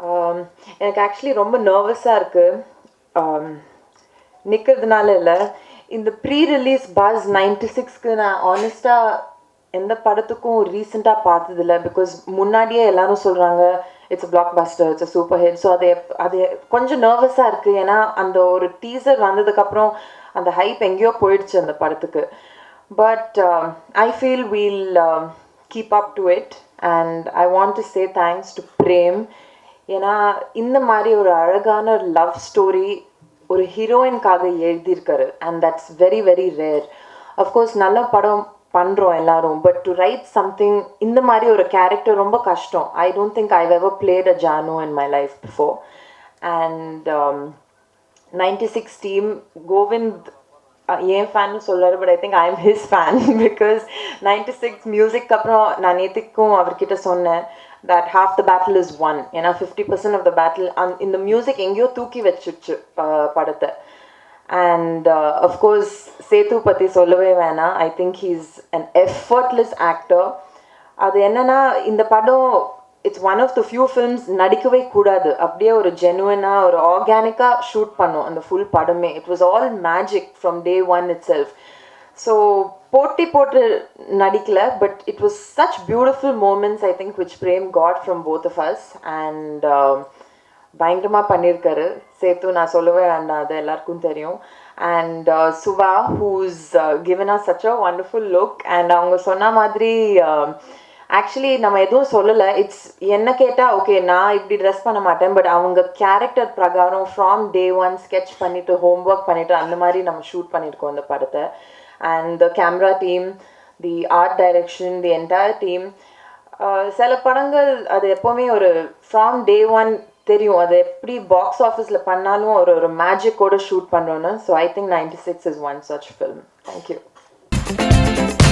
Um, எனக்கு actually ரொம்ப நர்வஸாக இருக்குது um, நிற்கிறதுனால இல்லை. இந்த ப்ரீ ரிலீஸ் பாஸ் நைன்டி சிக்ஸ்க்கு நான் ஆனஸ்டாக எந்த படத்துக்கும் ரீசெண்டாக பார்த்ததில்ல. பிகாஸ் முன்னாடியே எல்லாரும் சொல்கிறாங்க it's blockbuster it's super hit so அது அது கொஞ்சம் நர்வஸாக இருக்குது ஏன்னா அந்த ஒரு டீசர் வந்ததுக்கப்புறம் அந்த ஹைப் எங்கேயோ போயிடுச்சு அந்த படத்துக்கு. But I feel we'll keep up to it and I want to say thanks to Prem ஏன்னா இந்த மாதிரி ஒரு அழகான லவ் ஸ்டோரி ஒரு ஹீரோயின்காக எழுதியிருக்காரு. And that's very very rare of course நல்ல படம் பண்ணுறோம் எல்லாரும். பட் டு ரைட் சம்திங் இந்த மாதிரி ஒரு கேரக்டர் ரொம்ப கஷ்டம். I don't think I ever played a Janu in my life before and ninety six team Govind ஏன் ஃபேன் சொல்றாரு but I think I am his fan because ninety six music அப்புறம் நான் நேற்றுக்கும் அவர்கிட்ட சொன்னேன். That half the battle is won ஏன்னா fifty percent of the battle and இந்த music எங்கேயோ தூக்கி வச்சிருச்சு அஹ், படத்தை. அண்ட் அஃப்கோர்ஸ் சேது பற்றி சொல்லவே வேணாம். I think he's an effortless actor அது என்னன்னா இந்த படம் it's one of the few films நடிக்கவே கூடாது. அப்படியே ஒரு ஜெனுவனாக ஒரு ஆர்கானிக்காக ஷூட் பண்ணோம் அந்த ஃபுல் படமே. It was all magic from day one itself so போட்டி போட்டு நடிக்கல but it was such beautiful moments I think which Prem got from both of us and பயங்கரமாக பண்ணியிருக்காரு. சேத்து நான் சொல்லுவேன் அண்ட் அது எல்லாருக்கும் தெரியும். அண்ட் சுவா who's given a such a wonderful look and அவங்க சொன்ன மாதிரி um, ஆக்சுவலி நம்ம எதுவும் சொல்லலை. இட்ஸ் என்ன கேட்டால் ஓகே நான் இப்படி ட்ரெஸ் பண்ண மாட்டேன். பட் அவங்க கேரக்டர் பிரகாரம் ஃப்ராம் டே ஒன் ஸ்கெட்ச் பண்ணிவிட்டு ஹோம் ஹோம்ஒர்க் பண்ணிவிட்டு அந்த மாதிரி நம்ம ஷூட் பண்ணியிருக்கோம் அந்த படத்தை. And the camera team the art direction the entire team சில படங்கள் அது எப்போவுமே ஒரு ஃப்ராம் டே ஒன் தெரியும். அது எப்படி பாக்ஸ் ஆஃபீஸில் பண்ணாலும் ஒரு ஒரு மேஜிக்கோட ஷூட் பண்ணுறோன்னு so I think ninety six is one such film thank you